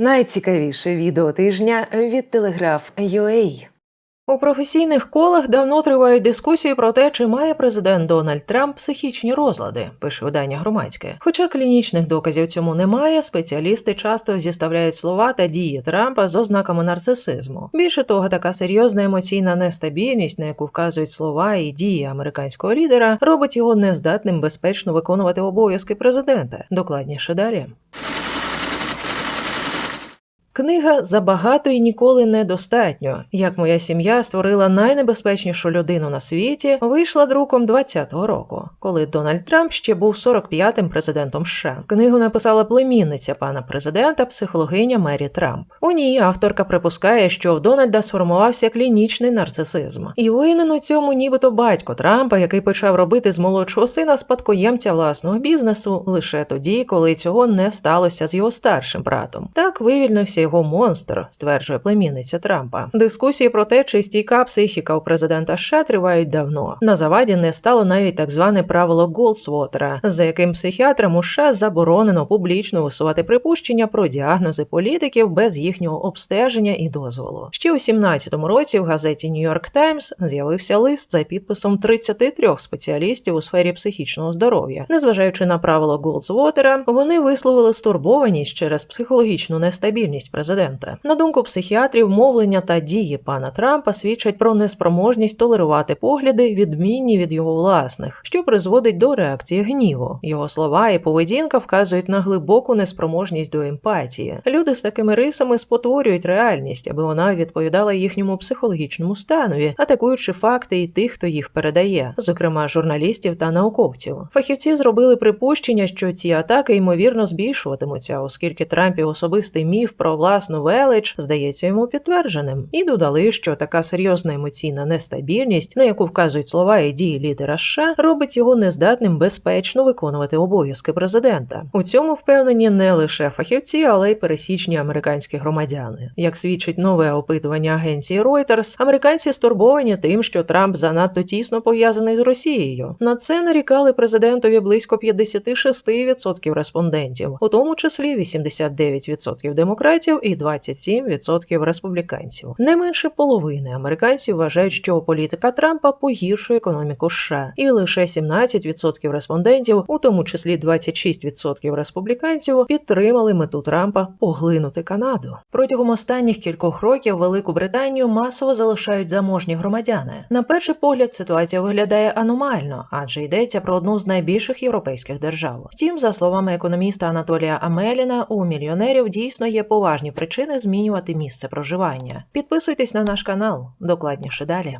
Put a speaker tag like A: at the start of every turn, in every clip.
A: Найцікавіше відео тижня від Телеграф UA.
B: У професійних колах давно тривають дискусії про те, чи має президент Дональд Трамп психічні розлади, пише видання громадське. Хоча клінічних доказів цьому немає, спеціалісти часто зіставляють слова та дії Трампа з ознаками нарцисизму. Більше того, така серйозна емоційна нестабільність, на яку вказують слова і дії американського лідера, робить його нездатним безпечно виконувати обов'язки президента. Докладніше далі. Книга забагато і ніколи недостатньо. Як моя сім'я створила найнебезпечнішу людину на світі, вийшла друком 20-го року, коли Дональд Трамп ще був 45-м президентом США. Книгу написала племінниця пана президента, психологиня Мері Трамп. У ній авторка припускає, що в Дональда сформувався клінічний нарцисизм, і винен у цьому, нібито батько Трампа, який почав робити з молодшого сина спадкоємця власного бізнесу лише тоді, коли цього не сталося з його старшим братом. Так вивільнився його монстр, стверджує племінниця Трампа. Дискусії про те, чи стійка психіка у президента США тривають давно. На заваді не стало навіть так зване правило Голдсвотера, за яким психіатрам у США заборонено публічно висувати припущення про діагнози політиків без їхнього обстеження і дозволу. Ще у 17-му році в газеті York Times з'явився лист за підписом 33 спеціалістів у сфері психічного здоров'я. Незважаючи на правило Голдсвотера, вони висловили стурбованість через психологічну нестабільність президента. На думку психіатрів, мовлення та дії пана Трампа свідчать про неспроможність толерувати погляди, відмінні від його власних, що призводить до реакції гніву. Його слова і поведінка вказують на глибоку неспроможність до емпатії. Люди з такими рисами спотворюють реальність, аби вона відповідала їхньому психологічному станові, атакуючи факти і тих, хто їх передає, зокрема журналістів та науковців. Фахівці зробили припущення, що ці атаки ймовірно збільшуватимуться, оскільки Трампів особистий міф про власну велич здається йому підтвердженим, і додали, що така серйозна емоційна нестабільність, на яку вказують слова і дії лідера США, робить його нездатним безпечно виконувати обов'язки президента. У цьому впевнені не лише фахівці, але й пересічні американські громадяни. Як свідчить нове опитування агенції Reuters, американці стурбовані тим, що Трамп занадто тісно пов'язаний з Росією. На це нарікали президентові близько 56% респондентів, у тому числі 89% демократів і 27% республіканців. Не менше половини американців вважають, що політика Трампа погіршує економіку США, і лише 17% респондентів, у тому числі 26% республіканців, підтримали мету Трампа поглинути Канаду. Протягом останніх кількох років Велику Британію масово залишають заможні громадяни. На перший погляд ситуація виглядає аномально, адже йдеться про одну з найбільших європейських держав. Втім, за словами економіста Анатолія Амеліна, у мільйонерів дійсно є поважні причини змінювати місце проживання. Підписуйтесь на наш канал, докладніше далі.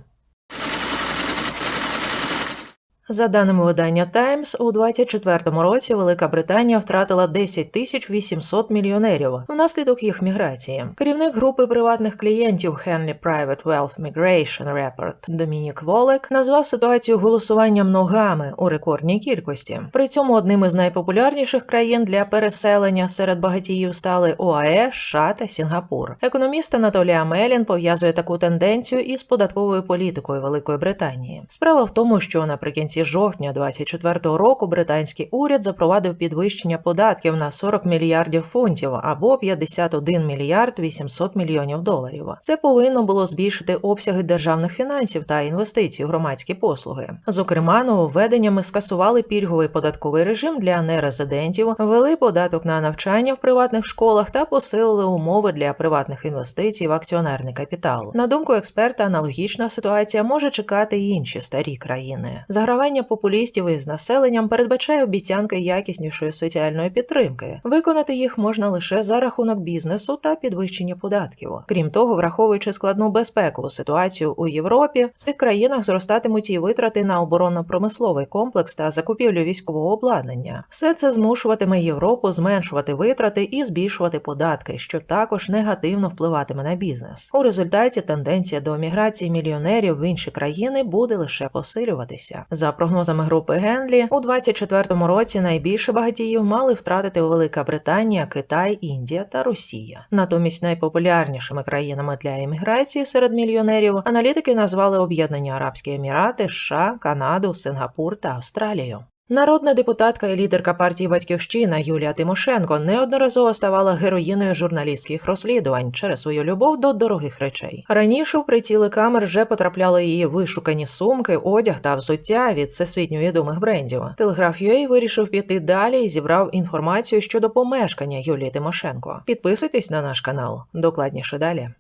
B: За даними видання Times, у 2024 році Велика Британія втратила 10 тисяч 800 мільйонерів внаслідок їх міграції. Керівник групи приватних клієнтів Henley Private Wealth Migration Report Домінік Волек назвав ситуацію голосуванням ногами у рекордній кількості. При цьому одним із найпопулярніших країн для переселення серед багатіїв стали ОАЕ, США та Сінгапур. Економіст Анатолій Амелін пов'язує таку тенденцію із податковою політикою Великої Британії. Справа в тому, що наприкінці жовтня 2024 року британський уряд запровадив підвищення податків на 40 мільярдів фунтів або 51 мільярд 800 мільйонів доларів. Це повинно було збільшити обсяги державних фінансів та інвестицій у громадські послуги. Зокрема, нововведеннями скасували пільговий податковий режим для нерезидентів, ввели податок на навчання в приватних школах та посилили умови для приватних інвестицій в акціонерний капітал. На думку експерта, аналогічна ситуація може чекати й інші старі країни. Загравання популістів із населенням передбачає обіцянки якіснішої соціальної підтримки. Виконати їх можна лише за рахунок бізнесу та підвищення податків. Крім того, враховуючи складну безпекову ситуацію у Європі, в цих країнах зростатимуть і витрати на оборонно-промисловий комплекс та закупівлю військового обладнання. Все це змушуватиме Європу зменшувати витрати і збільшувати податки, що також негативно впливатиме на бізнес. У результаті тенденція до міграції мільйонерів в інші країни буде лише посилюватися. За прогнозами групи Генлі, у 2024 році найбільше багатіїв мали втратити Велика Британія, Китай, Індія та Росія. Натомість найпопулярнішими країнами для еміграції серед мільйонерів аналітики назвали Об'єднані Арабські Емірати, США, Канаду, Сингапур та Австралію. Народна депутатка і лідерка партії Батьківщина Юлія Тимошенко неодноразово ставала героїною журналістських розслідувань через свою любов до дорогих речей. Раніше в приціли камер вже потрапляли її вишукані сумки, одяг та взуття від всесвітньо відомих брендів. Телеграф UA вирішив піти далі і зібрав інформацію щодо помешкання Юлії Тимошенко. Підписуйтесь на наш канал. Докладніше далі.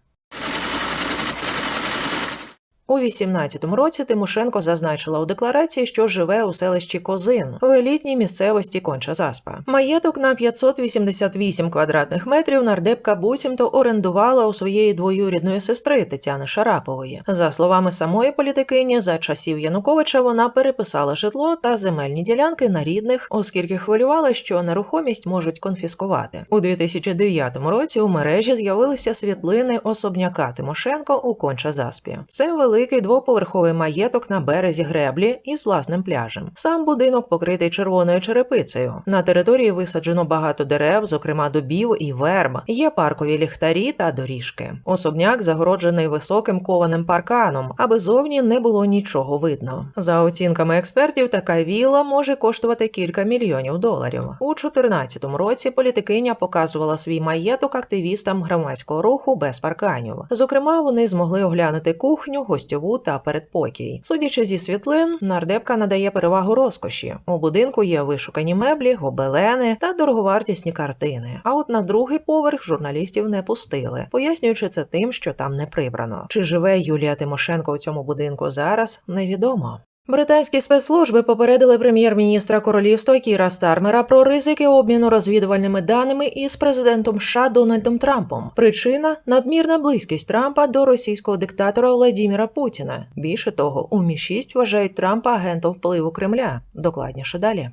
B: У 18-му році Тимошенко зазначила у декларації, що живе у селищі Козин в елітній місцевості Конча Заспа. Маєток на 588 квадратних метрів нардепка буцімто орендувала у своєї двоюрідної сестри Тетяни Шарапової. За словами самої політикині, за часів Януковича вона переписала житло та земельні ділянки на рідних, оскільки хвилювала, що нерухомість можуть конфіскувати. У 2009 році у мережі з'явилися світлини особняка Тимошенко у Конча Заспі. Це великий двоповерховий маєток на березі греблі із власним пляжем. Сам будинок покритий червоною черепицею. На території висаджено багато дерев, зокрема дубів і верб. Є паркові ліхтарі та доріжки. Особняк загороджений високим кованим парканом, аби зовні не було нічого видно. За оцінками експертів, така вілла може коштувати кілька мільйонів доларів. У 2014 році політикиня показувала свій маєток активістам громадського руху без парканів. Зокрема, вони змогли оглянути кухню, гостьову та передпокій. Судячи зі світлин, нардепка надає перевагу розкоші. У будинку є вишукані меблі, гобелени та дороговартісні картини. А от на другий поверх журналістів не пустили, пояснюючи це тим, що там не прибрано. Чи живе Юлія Тимошенко у цьому будинку зараз, невідомо. Британські спецслужби попередили прем'єр-міністра королівства Кіра Стармера про ризики обміну розвідувальними даними із президентом США Дональдом Трампом. Причина надмірна близькість Трампа до російського диктатора Владіміра Путіна. Більше того, у Мі 6 вважають Трампа агентом впливу Кремля. Докладніше далі.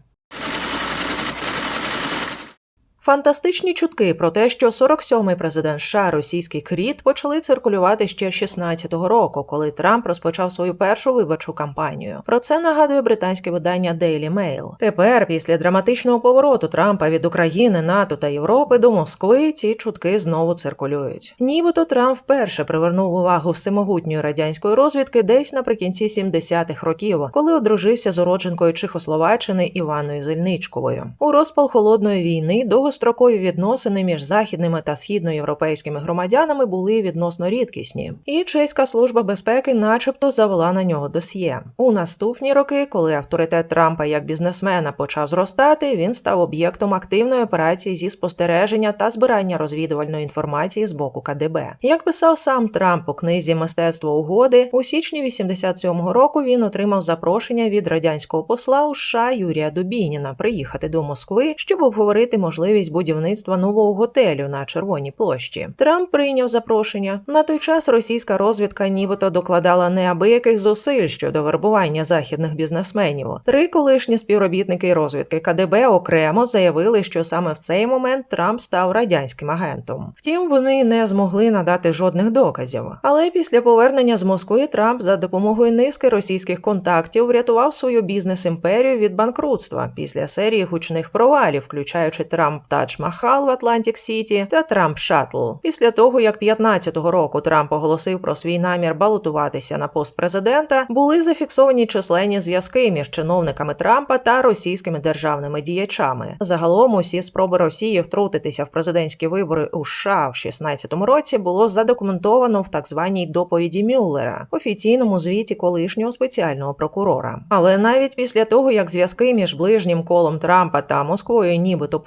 B: Фантастичні чутки про те, що 47-й президент США російський кріт почали циркулювати ще 16-го року, коли Трамп розпочав свою першу виборчу кампанію. Про це нагадує британське видання Daily Mail. Тепер, після драматичного повороту Трампа від України, НАТО та Європи до Москви, ці чутки знову циркулюють. Нібито Трамп вперше привернув увагу всемогутньої радянської розвідки десь наприкінці 70-х років, коли одружився з уродженкою Чехословаччини Іваною Зельничковою. У розпал холодної війни довгострокові відносини між західними та східноєвропейськими громадянами були відносно рідкісні, і чеська служба безпеки, начебто, завела на нього досьє. У наступні роки, коли авторитет Трампа як бізнесмена почав зростати, він став об'єктом активної операції зі спостереження та збирання розвідувальної інформації з боку КДБ. Як писав сам Трамп у книзі Мистецтво угоди, у січні 87-го року він отримав запрошення від радянського посла у США Юрія Дубініна приїхати до Москви, щоб обговорити можливість будівництва нового готелю на Червоній площі. Трамп прийняв запрошення. На той час російська розвідка нібито докладала неабияких зусиль щодо вербування західних бізнесменів. Три колишні співробітники розвідки КДБ окремо заявили, що саме в цей момент Трамп став радянським агентом. Втім, вони не змогли надати жодних доказів. Але після повернення з Москви Трамп за допомогою низки російських контактів врятував свою бізнес-імперію від банкрутства після серії гучних провалів, включаючи Трамп Тадж Махал в Атлантик Сіті та Трамп Шаттл. Після того, як 15-го року Трамп оголосив про свій намір балотуватися на пост президента, були зафіксовані численні зв'язки між чиновниками Трампа та російськими державними діячами. Загалом усі спроби Росії втрутитися в президентські вибори у США в 16-му році було задокументовано в так званій доповіді Мюллера, офіційному звіті колишнього спеціального прокурора. Але навіть після того, як зв'язки між ближнім колом Трампа та Москвою нібито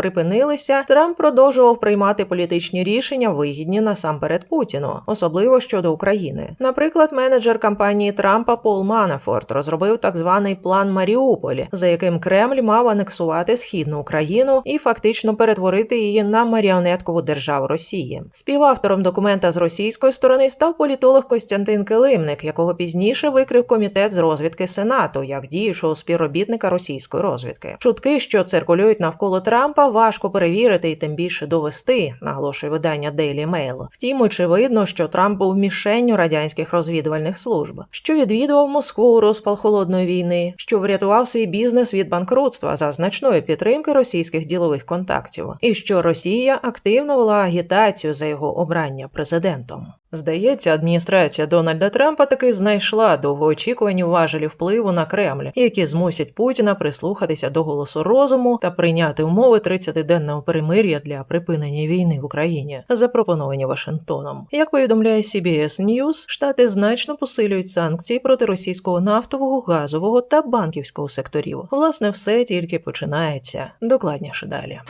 B: припинилися, Трамп продовжував приймати політичні рішення, вигідні насамперед Путіну, особливо щодо України. Наприклад, менеджер кампанії Трампа Пол Манафорт розробив так званий план Маріуполь, за яким Кремль мав анексувати східну Україну і фактично перетворити її на маріонеткову державу Росії. Співавтором документа з російської сторони став політолог Костянтин Килимник, якого пізніше викрив комітет з розвідки Сенату як діючого співробітника російської розвідки. Чутки, що циркулюють навколо Трампа, важко перевірити і тим більше довести, наголошує видання Daily Mail. Втім, очевидно, що Трамп був мішенню радянських розвідувальних служб, що відвідував Москву у розпал холодної війни, що врятував свій бізнес від банкрутства за значної підтримки російських ділових контактів, і що Росія активно вела агітацію за його обрання президентом. Здається, адміністрація Дональда Трампа таки знайшла довгоочікувані важелі впливу на Кремль, які змусять Путіна прислухатися до голосу розуму та прийняти умови 30-денного перемир'я для припинення війни в Україні, запропоновані Вашингтоном. Як повідомляє CBS News, штати значно посилюють санкції проти російського нафтового, газового та банківського секторів. Власне, все тільки починається. Докладніше далі.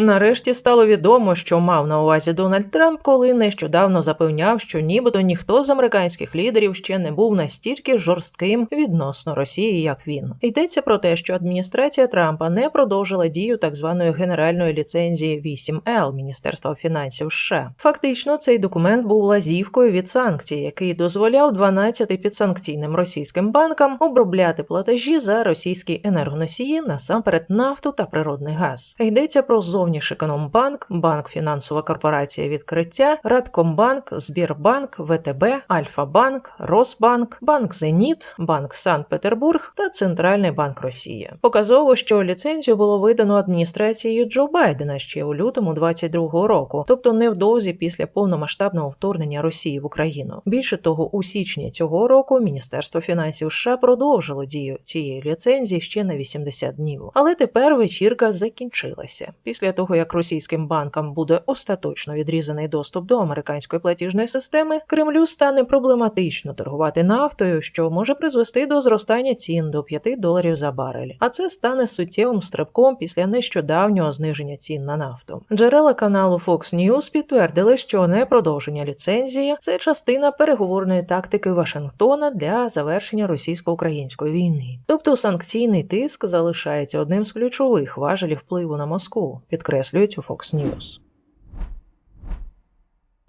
B: Нарешті стало відомо, що мав на увазі Дональд Трамп, коли нещодавно запевняв, що нібито ніхто з американських лідерів ще не був настільки жорстким відносно Росії, як він. Йдеться про те, що адміністрація Трампа не продовжила дію так званої генеральної ліцензії 8L Міністерства фінансів США. Фактично, цей документ був лазівкою від санкцій, який дозволяв 12 підсанкційним російським банкам обробляти платежі за російські енергоносії, насамперед нафту та природний газ. Йдеться про Зовнішекономбанк, Банк Фінансова корпорація відкриття, Радкомбанк, Збірбанк, ВТБ, Альфа-Банк, Росбанк, Банк Зеніт, Банк Санкт-Петербург та Центральний банк Росії. Показово, що ліцензію було видано адміністрацією Джо Байдена ще у лютому 22-го року, тобто невдовзі після повномасштабного вторгнення Росії в Україну. Більше того, у січні цього року Міністерство фінансів США продовжило дію цієї ліцензії ще на 80 днів. Але тепер вечірка закінчилася. Після того, як російським банкам буде остаточно відрізаний доступ до американської платіжної системи, Кремлю стане проблематично торгувати нафтою, що може призвести до зростання цін до 5 доларів за барель. А це стане суттєвим стрибком після нещодавнього зниження цін на нафту. Джерела каналу Fox News підтвердили, що непродовження ліцензії це частина переговорної тактики Вашингтона для завершення російсько-української війни. Тобто санкційний тиск залишається одним з ключових важелів впливу на Москву, підкреслюють у Fox News.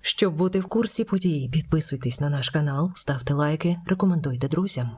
A: Щоб бути в курсі подій, підписуйтесь на наш канал, ставте лайки, рекомендуйте друзям.